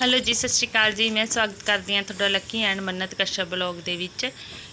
Hello ਜੀ, ਸਤਿ ਸ਼੍ਰੀ ਅਕਾਲ ਜੀ। ਮੈਂ ਸਵਾਗਤ ਕਰਦੀ ਹਾਂ ਤੁਹਾਡਾ ਲੱਕੀ ਐਂਡ ਮੰਨਤ ਕਸ਼ਪ ਬਲੌਗ ਦੇ ਵਿੱਚ।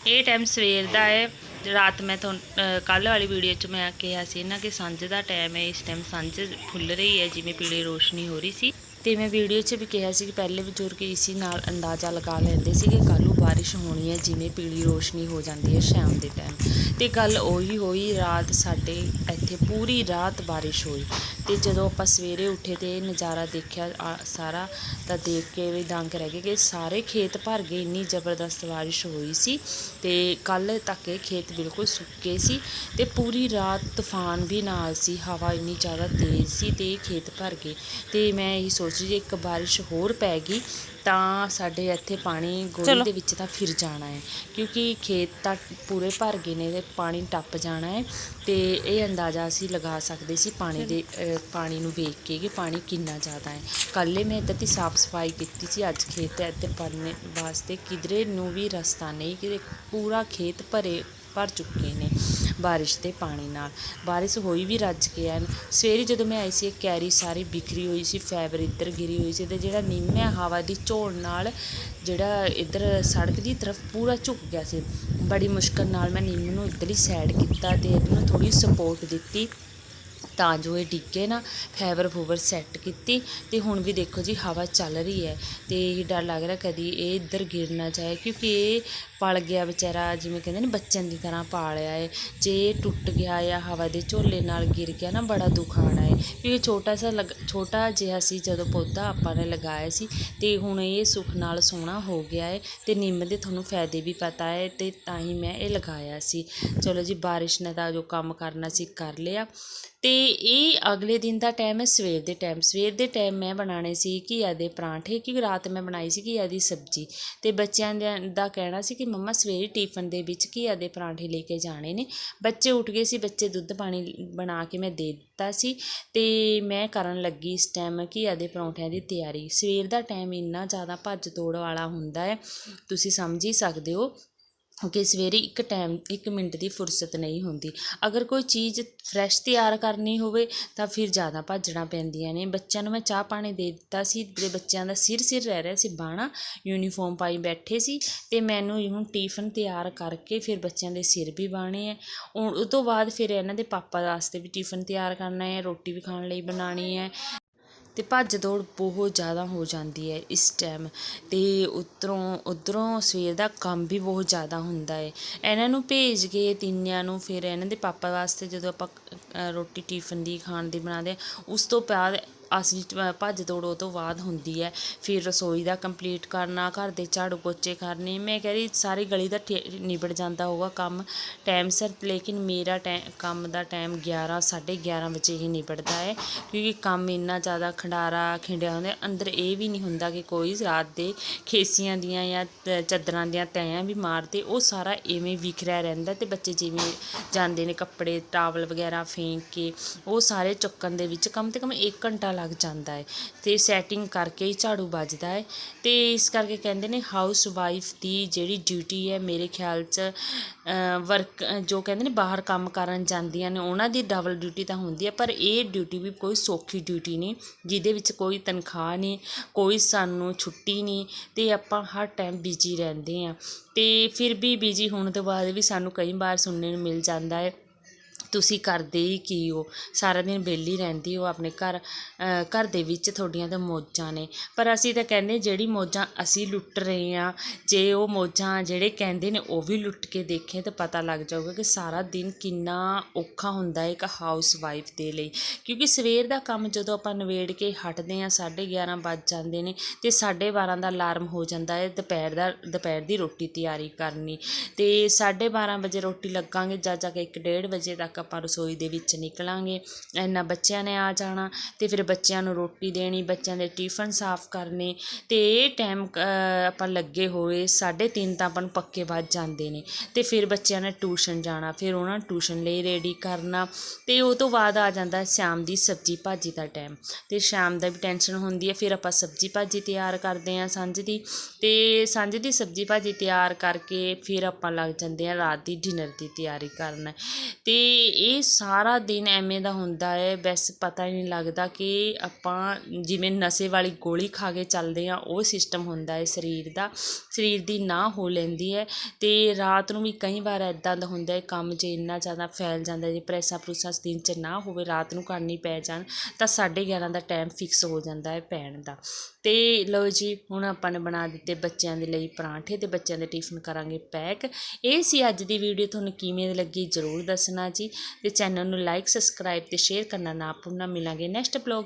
ਇਹ ਟਾਈਮ ਸਵੇਰ ਦਾ ਹੈ। ਰਾਤ ਮੈਂ ਤੁਹਾਨੂੰ ਕੱਲ ਵਾਲੀ ਵੀਡੀਓ 'ਚ ਮੈਂ ਕਿਹਾ ਸੀ ਨਾ ਕਿ ਸਾਂਝ ਦਾ ਟਾਈਮ ਹੈ, ਇਸ ਟਾਈਮ ਸਾਂਝ ਫੁੱਲ ਰਹੀ ਹੈ, ਜਿਵੇਂ ਪੀਲੀ ਰੋਸ਼ਨੀ ਹੋ ਰਹੀ ਸੀ। ਤੇ ਮੈਂ ਵੀਡੀਓ 'ਚ ਵੀ ਕਿਹਾ ਸੀ ਕਿ ਪਹਿਲੇ ਬਜ਼ੁਰਗ ਇਸੀ ਨਾਲ ਅੰਦਾਜ਼ਾ ਲਗਾ ਲੈਂਦੇ ਸੀ ਕਿ ਕੱਲ੍ਹ ਨੂੰ ਬਾਰਿਸ਼ ਹੋਣੀ ਹੈ, ਜਿਵੇਂ ਪੀਲੀ ਰੋਸ਼ਨੀ ਹੋ ਜਾਂਦੀ ਹੈ ਸ਼ਾਮ ਦੇ ਟਾਈਮ ਤੇ ਗੱਲ ਉਹੀ ਹੋਈ, ਰਾਤ ਸਾਡੇ ਇੱਥੇ ਪੂਰੀ ਰਾਤ ਬਾਰਿਸ਼ ਹੋਈ। ਤੇ ਜਦੋਂ ਆਪਾਂ ਸਵੇਰੇ ਉੱਠੇ ਤੇ ਇਹ ਨਜ਼ਾਰਾ ਦੇਖਿਆ ਸਾਰਾ ਤਾਂ ਦੇਖ ਕੇ ਵੀ ਦੰਗ ਰਹਿ ਗਏ ਕਿ ਸਾਰੇ ਖੇਤ ਭਰ ਗਏ, ਇੰਨੀ ਜ਼ਬਰਦਸਤ ਬਾਰਿਸ਼ ਹੋਈ ਸੀ। ਤੇ ਕੱਲ ਤੱਕ ਇਹ ਖੇਤ ਬਿਲਕੁਲ ਸੁੱਕੇ ਸੀ ਤੇ ਪੂਰੀ ਰਾਤ ਤੂਫਾਨ ਵੀ ਨਾਲ ਸੀ ਹਵਾ ਇੰਨੀ ਜ਼ਿਆਦਾ ਤੇਜ਼ ਸੀ ਤੇ ਖੇਤ ਭਰ ਗਏ। ਤੇ ਮੈਂ ਇਹੀ ਸੋਚ ਰਹੀ ਜੇ ਇੱਕ ਬਾਰਿਸ਼ ਹੋਰ ਪੈ ਗਈ ਤਾਂ ਸਾਡੇ ਇੱਥੇ ਪਾਣੀ ਗੋਲੀ ਦੇ ਵਿੱਚ ਤਾਂ ਫਿਰ ਜਾਣਾ ਹੈ ਕਿਉਂਕਿ ਖੇਤ ਤਾਂ ਪੂਰੇ ਭਰ ਗਏ ਨੇ ਤੇ ਪਾਣੀ ਟੱਪ ਜਾਣਾ ਹੈ ਤੇ ਇਹ ਅੰਦਾਜ਼ਾ ਅਸੀਂ ਲਗਾ ਸਕਦੇ ਸੀ ਪਾਣੀ ਦੇ ਪਾਣੀ ਨੂੰ ਵੇਖ ਕੇ ਕਿ ਪਾਣੀ ਕਿੰਨਾ ਜ਼ਿਆਦਾ ਹੈ। ਕੱਲ੍ਹ ਮੈਂ ਇੱਧਰ ਦੀ ਸਾਫ਼ ਸਫ਼ਾਈ ਕੀਤੀ ਸੀ ਅੱਜ ਖੇਤ ਇੱਧਰ ਭਰਨੇ ਵਾਸਤੇ ਕਿਧਰੇ ਨੂੰ ਵੀ ਰਸਤਾ ਨਹੀਂ ਕਿ ਪੂਰਾ ਖੇਤ ਭਰੇ ਭਰ ਚੁੱਕੇ ਨੇ ਬਾਰਿਸ਼ ਦੇ ਪਾਣੀ ਨਾਲ। ਬਾਰਿਸ਼ ਹੋਈ ਵੀ ਰੱਜ ਕੇ ਐਨ। ਸਵੇਰੇ ਜਦੋਂ ਮੈਂ ਆਈ ਸੀ ਕੈਰੀ ਸਾਰੀ ਬਿਖਰੀ ਹੋਈ ਸੀ ਫੈਬਰ ਇੱਧਰ ਗਿਰੀ ਹੋਈ ਸੀ ਤੇ ਜਿਹੜਾ ਨਿੰਮ ਹੈ ਹਵਾ ਦੀ ਝੋਲ ਨਾਲ ਜਿਹੜਾ ਇੱਧਰ ਸੜਕ ਦੀ ਤਰਫ ਪੂਰਾ ਝੁਕ ਗਿਆ ਸੀ। ਬੜੀ ਮੁਸ਼ਕਲ ਨਾਲ ਮੈਂ ਨਿੰਮ ਨੂੰ ਇੱਧਰ ਹੀ ਸਾਈਡ ਕੀਤਾ ਤੇ ਇਹਨੂੰ ਥੋੜੀ ਸਪੋਰਟ ਦਿੱਤੀ। ਤਾਂ ਜੋ ਇਹ ਡਿੱਗੇ ਨਾ, ਫਾਈਬਰ ਫੂਵਰ ਸੈੱਟ ਕੀਤੀ ਤੇ ਹੁਣ ਵੀ ਦੇਖੋ ਜੀ ਹਵਾ ਚੱਲ ਰਹੀ ਹੈ ਤੇ ਇਹ ਡਰ ਲੱਗ ਰਿਹਾ ਕਦੀ ਇਹ ਇੱਧਰ ਗਿਰ ਨਾ ਜਾਏ ਕਿਉਂਕਿ ਇਹ ਪਲ ਗਿਆ ਵਿਚਾਰਾ, ਜਿਵੇਂ ਕਹਿੰਦੇ ਨੇ ਬੱਚਿਆਂ ਦੀ ਤਰ੍ਹਾਂ ਪਾਲਿਆ ਹੈ ਜੇ ਇਹ ਟੁੱਟ ਗਿਆ ਜਾਂ ਹਵਾ ਦੇ ਝੋਲੇ ਨਾਲ ਗਿਰ ਗਿਆ ਨਾ ਬੜਾ ਦੁੱਖ ਆਣਾ ਹੈ ਕਿਉਂਕਿ ਛੋਟਾ ਸਾ ਲਗ, ਛੋਟਾ ਜਿਹਾ ਸੀ ਜਦੋਂ ਪੌਦਾ ਆਪਾਂ ਨੇ ਲਗਾਇਆ ਸੀ ਤੇ ਹੁਣ ਇਹ ਸੁੱਖ ਨਾਲ ਸੋਹਣਾ ਹੋ ਗਿਆ ਹੈ ਤੇ ਨਿੰਮ ਦੇ ਤੁਹਾਨੂੰ ਫਾਇਦੇ ਵੀ ਪਤਾ ਹੈ ਤੇ ਤਾਂ ਹੀ ਮੈਂ ਇਹ ਲਗਾਇਆ ਸੀ। ਚਲੋ ਜੀ ਬਾਰਿਸ਼ ਨੇ ਤਾਂ ਜੋ ਕੰਮ ਕਰਨਾ ਸੀ, ਕਰ ਲਿਆ ਤੇ ਇਹ ਅਗਲੇ ਦਿਨ ਦਾ ਟਾਈਮ ਹੈ, ਸਵੇਰ ਦੇ ਟਾਈਮ ਸਵੇਰ ਦੇ ਟਾਈਮ ਮੈਂ ਬਣਾਉਣੇ ਸੀ ਘੀਆ ਦੇ ਪਰਾਂਠੇ, ਕਿਉਂਕਿ ਰਾਤ ਮੈਂ ਬਣਾਈ ਸੀ ਘੀਆ ਦੀ ਸਬਜ਼ੀ। ਤੇ ਬੱਚਿਆਂ ਦੇ ਦਾ ਕਹਿਣਾ ਸੀ ਕਿ ਮੰਮਾ ਸਵੇਰੇ ਟਿਫਨ ਦੇ ਵਿੱਚ ਘੀਆ ਦੇ ਪਰਾਂਠੇ ਲੈ ਕੇ ਜਾਣੇ ਨੇ। ਬੱਚੇ ਉੱਠ ਗਏ ਸੀ, ਬੱਚੇ ਦੁੱਧ ਪਾਣੀ ਬਣਾ ਕੇ ਮੈਂ ਦੇ ਦਿੱਤਾ ਸੀ। ਤੇ ਮੈਂ ਕਰਨ ਲੱਗੀ ਇਸ ਟਾਈਮ ਘੀਆ ਦੇ ਪਰੌਂਠਿਆਂ ਦੀ ਤਿਆਰੀ। ਸਵੇਰ ਦਾ ਟਾਈਮ ਇੰਨਾ ਜ਼ਿਆਦਾ ਭੱਜ ਤੋੜ ਵਾਲਾ ਹੁੰਦਾ ਹੈ, ਤੁਸੀਂ ਸਮਝ ਹੀ ਸਕਦੇ ਹੋ। ਕਿ ਸਵੇਰੇ ਇੱਕ ਟਾਈਮ ਇੱਕ ਮਿੰਟ ਦੀ ਫੁਰਸਤ ਨਹੀਂ ਹੁੰਦੀ। ਅਗਰ ਕੋਈ ਚੀਜ਼ ਫਰੈਸ਼ ਤਿਆਰ ਕਰਨੀ ਹੋਵੇ, ਤਾਂ ਫਿਰ ਜ਼ਿਆਦਾ ਭੱਜਣਾ ਪੈਂਦੀਆਂ ਨੇ। ਬੱਚਿਆਂ ਨੂੰ ਮੈਂ ਚਾਹ ਪਾਣੀ ਦੇ ਦਿੱਤਾ ਸੀ, ਤੇ ਬੱਚਿਆਂ ਦਾ ਸਿਰ ਸਿਰ ਰਹਿ ਰਿਹਾ ਸੀ ਬਾਣਾ ਯੂਨੀਫਾਰਮ ਪਾਈ ਬੈਠੇ ਸੀ, ਤੇ ਮੈਨੂੰ ਹੁਣ ਟਿਫਨ ਤਿਆਰ ਕਰਕੇ ਫਿਰ ਬੱਚਿਆਂ ਦੇ ਸਿਰ ਵੀ ਬਾਣੇ ਹੈ ਉਹ ਤੋਂ ਬਾਅਦ ਫਿਰ ਇਹਨਾਂ ਦੇ ਪਾਪਾ ਵਾਸਤੇ ਵੀ ਟਿਫਨ ਤਿਆਰ ਕਰਨਾ ਹੈ ਰੋਟੀ ਵੀ ਖਾਣ ਲਈ ਬਣਾਉਣੀ ਹੈ ਅਤੇ ਭੱਜ ਦੌੜ ਬਹੁਤ ਜ਼ਿਆਦਾ ਹੋ ਜਾਂਦੀ ਹੈ ਇਸ ਟਾਈਮ ਅਤੇ ਉੱਧਰੋਂ ਉੱਧਰੋਂ ਸਵੇਰ ਦਾ ਕੰਮ ਵੀ ਬਹੁਤ ਜ਼ਿਆਦਾ ਹੁੰਦਾ ਹੈ। ਇਹਨਾਂ ਨੂੰ ਭੇਜ ਕੇ ਤਿੰਨਿਆਂ ਨੂੰ ਫਿਰ ਇਹਨਾਂ ਦੇ ਪਾਪਾ ਵਾਸਤੇ ਜਦੋਂ ਆਪਾਂ ਰੋਟੀ, ਟਿਫਨ ਦੀ ਖਾਣ ਦੀ ਬਣਾਉਂਦੇ ਹਾਂ, ਉਸ ਤੋਂ ਬਾਅਦ ਅਸੀਂ ਭੱਜ ਦੌੜ ਉਹ ਤੋਂ ਬਾਅਦ ਹੁੰਦੀ ਹੈ। ਫਿਰ ਰਸੋਈ ਦਾ ਕੰਪਲੀਟ ਕਰਨਾ, ਘਰ ਦੇ ਝਾੜੂ ਪੋਚੇ ਕਰਨੇ, ਮੈਂ ਕਹਿ ਰਹੀ ਸਾਰੀ ਗਲੀ ਦਾ ਠੇ- ਨਿਬੜ ਜਾਂਦਾ ਹੋਊਗਾ ਕੰਮ। ਟਾਈਮ ਸਿਰ, ਲੇਕਿਨ ਮੇਰਾ ਟੈ, ਕੰਮ ਦਾ ਟਾਈਮ 11 11:30 ਵਜੇ ਹੀ ਨਿਬੜਦਾ ਹੈ। ਕਿਉਂਕਿ ਕੰਮ ਇੰਨਾ ਜ਼ਿਆਦਾ ਖੰਡਾਰਾ, ਖਿੰਡਿਆ ਹੁੰਦਾ ਅੰਦਰ ਇਹ ਵੀ ਨਹੀਂ ਹੁੰਦਾ ਕਿ ਕੋਈ ਰਾਤ ਦੇ ਖੇਸੀਆਂ ਦੀਆਂ ਜਾਂ ਚਾਦਰਾਂ ਦੀਆਂ ਤੈਆਂ ਵੀ ਮਾਰਦੇ, ਉਹ ਸਾਰਾ ਐਵੇਂ ਵਿਖਰਿਆ ਰਹਿੰਦਾ ਤੇ ਬੱਚੇ ਜਿਵੇਂ ਜਾਂਦੇ ਨੇ ਕੱਪੜੇ, ਟਾਵਲ ਵਗੈਰਾ ਫੇਂਕ ਕੇ, ਉਹ ਸਾਰੇ ਚੁੱਕਣ ਦੇ ਵਿੱਚ ਕਮ ਤੇ ਕਮ 1 ਘੰਟਾ ਲੱਗ ਜਾਂਦਾ ਹੈ ਤੇ ਸੈਟਿੰਗ ਕਰਕੇ ਹੀ ਝਾੜੂ ਵੱਜਦਾ ਹੈ ਤੇ ਇਸ ਕਰਕੇ ਕਹਿੰਦੇ ਨੇ ਹਾਊਸ ਵਾਈਫ ਦੀ ਜਿਹੜੀ ਡਿਊਟੀ ਹੈ ਮੇਰੇ ਖਿਆਲ 'ਚ ਵਰਕ ਜੋ ਕਹਿੰਦੇ ਨੇ ਬਾਹਰ ਕੰਮ ਕਰਨ ਜਾਂਦੀਆਂ ਨੇ, ਉਹਨਾਂ ਦੀ ਡਬਲ ਡਿਊਟੀ ਤਾਂ ਹੁੰਦੀ ਹੈ, ਪਰ ਇਹ ਡਿਊਟੀ ਵੀ ਕੋਈ ਸੌਖੀ ਡਿਊਟੀ ਨਹੀਂ, ਜਿਹਦੇ ਵਿੱਚ ਕੋਈ ਤਨਖਾਹ ਨਹੀਂ, ਕੋਈ ਸਾਨੂੰ ਛੁੱਟੀ ਨਹੀਂ ਤੇ ਆਪਾਂ ਹਰ ਟਾਈਮ ਬਿਜ਼ੀ ਰਹਿੰਦੇ ਆ ਤੇ ਫਿਰ ਵੀ ਬਿਜ਼ੀ ਹੋਣ ਤੋਂ ਬਾਅਦ ਵੀ ਸਾਨੂੰ ਕਈ ਵਾਰ ਸੁਣਨੇ ਨੂੰ ਮਿਲ ਜਾਂਦਾ ਹੈ ਤੁਸੀਂ ਕਰਦੇ ਹੀ ਕੀ ਹੋ? ਸਾਰਾ ਦਿਨ ਵਿਹਲੀ ਰਹਿੰਦੀ ਹੋ ਆਪਣੇ ਘਰ ਘਰ ਦੇ ਵਿੱਚ ਤੁਹਾਡੀਆਂ ਤਾਂ ਮੌਜਾਂ ਨੇ। ਪਰ ਅਸੀਂ ਤਾਂ ਕਹਿੰਦੇ ਜਿਹੜੀ ਮੌਜਾਂ ਅਸੀਂ ਲੁੱਟ ਰਹੇ ਹਾਂ, ਜੇ ਉਹ ਮੌਜਾਂ ਜਿਹੜੇ ਕਹਿੰਦੇ ਨੇ ਉਹ ਵੀ ਲੁੱਟ ਕੇ ਦੇਖੇ ਤਾਂ ਪਤਾ ਲੱਗ ਜਾਊਗਾ ਕਿ ਸਾਰਾ ਦਿਨ ਕਿੰਨਾ ਔਖਾ ਹੁੰਦਾ ਹੈ ਇੱਕ ਹਾਊਸ ਵਾਈਫ ਦੇ ਲਈ। ਕਿਉਂਕਿ ਸਵੇਰ ਦਾ ਕੰਮ ਜਦੋਂ ਆਪਾਂ ਨਵੇੜ ਕੇ ਹਟਦੇ ਹਾਂ 11:30 ਵੱਜ ਜਾਂਦੇ ਨੇ ਤੇ 12:30 ਦਾ ਅਲਾਰਮ ਹੋ ਜਾਂਦਾ ਹੈ, ਦੁਪਹਿਰ ਦਾ, ਦੁਪਹਿਰ ਦੀ ਰੋਟੀ ਤਿਆਰੀ ਕਰਨੀ। ਤੇ 12:30 ਵਜੇ ਰੋਟੀ ਲੱਗਾਂਗੇ, ਜਾ ਜਾ ਕੇ 1:30 ਵਜੇ ਤੱਕ ਆਪਾਂ ਰਸੋਈ ਦੇ ਵਿੱਚ ਨਿਕਲਾਂਗੇ, ਇੰਨਾ ਬੱਚਿਆਂ ਨੇ ਆ ਜਾਣਾ ਅਤੇ ਫਿਰ ਬੱਚਿਆਂ ਨੂੰ ਰੋਟੀ ਦੇਣੀ, ਬੱਚਿਆਂ ਦੇ ਟਿਫਨ ਸਾਫ਼ ਕਰਨੇ ਅਤੇ ਇਹ ਟਾਈਮ ਆਪਾਂ ਲੱਗੇ ਹੋਏ 3:30 ਤਾਂ ਆਪਾਂ ਨੂੰ ਪੱਕੇ ਵੱਜ ਜਾਂਦੇ ਨੇ ਅਤੇ ਫਿਰ ਬੱਚਿਆਂ ਨੇ ਟਿਊਸ਼ਨ ਜਾਣਾ, ਫਿਰ ਉਹਨਾਂ ਨੂੰ ਟਿਊਸ਼ਨ ਲਈ ਰੈਡੀ ਕਰਨਾ ਅਤੇ ਉਹ ਤੋਂ ਬਾਅਦ ਆ ਜਾਂਦਾ ਸ਼ਾਮ ਦੀ ਸਬਜ਼ੀ ਭਾਜੀ ਦਾ ਟਾਈਮ ਅਤੇ ਸ਼ਾਮ ਦਾ ਵੀ ਟੈਨਸ਼ਨ ਹੁੰਦੀ ਹੈ, ਫਿਰ ਆਪਾਂ ਸਬਜ਼ੀ ਭਾਜੀ ਤਿਆਰ ਕਰਦੇ ਹਾਂ ਸਾਂਝ ਦੀ ਅਤੇ ਸਾਂਝ ਦੀ ਸਬਜ਼ੀ ਭਾਜੀ ਤਿਆਰ ਕਰਕੇ ਫਿਰ ਆਪਾਂ ਲੱਗ ਜਾਂਦੇ ਹਾਂ ਰਾਤ ਦੀ ਡਿਨਰ ਦੀ ਤਿਆਰੀ ਕਰਨ ਅਤੇ ਇਹ ਸਾਰਾ ਦਿਨ ਐਵੇਂ ਦਾ ਹੁੰਦਾ ਹੈ, ਬਸ ਪਤਾ ਹੀ ਨਹੀਂ ਲੱਗਦਾ ਕਿ ਆਪਾਂ ਜਿਵੇਂ ਨਸ਼ੇ ਵਾਲੀ ਗੋਲੀ ਖਾ ਕੇ ਚੱਲਦੇ ਹਾਂ, ਉਹ ਸਿਸਟਮ ਹੁੰਦਾ ਹੈ ਸਰੀਰ ਦਾ, ਸਰੀਰ ਦੀ ਨਾ ਹੋ ਲੈਂਦੀ ਹੈ ਅਤੇ ਰਾਤ ਨੂੰ ਵੀ ਕਈ ਵਾਰ ਇੱਦਾਂ ਦਾ ਹੁੰਦਾ ਹੈ, ਕੰਮ ਜੇ ਇੰਨਾ ਜ਼ਿਆਦਾ ਫੈਲ ਜਾਂਦਾ ਜੇ ਪ੍ਰੈਸਾਂ ਪ੍ਰੂਸਾਂ ਦਿਨ 'ਚ ਨਾ ਹੋਵੇ, ਰਾਤ ਨੂੰ ਕਰਨੀ ਪੈ ਜਾਣ, ਤਾਂ 11:30 ਦਾ ਟਾਈਮ ਫਿਕਸ ਹੋ ਜਾਂਦਾ ਹੈ ਪੈਣ ਦਾ। ਅਤੇ ਲਓ ਜੀ, ਹੁਣ ਆਪਾਂ ਨੇ ਬਣਾ ਦਿੱਤੇ ਬੱਚਿਆਂ ਦੇ ਲਈ ਪਰਾਂਠੇ ਅਤੇ ਬੱਚਿਆਂ ਦੇ ਟਿਫਨ ਕਰਾਂਗੇ ਪੈਕ। ਇਹ ਸੀ ਅੱਜ ਦੀ ਵੀਡੀਓ ਤੁਹਾਨੂੰ ਕਿਵੇਂ ਲੱਗੀ ਜਰੂਰ ਦੱਸਣਾ ਜੀ। ਤੇ ਚੈਨਲ ਨੂੰ ਲਾਈਕ ਸਬਸਕ੍ਰਾਈਬ ਤੇ ਸ਼ੇਅਰ ਕਰਨਾ ਨਾ ਭੁੱਲਣਾ। ਮਿਲਾਂਗੇ ਨੈਕਸਟ ਬਲੌਗ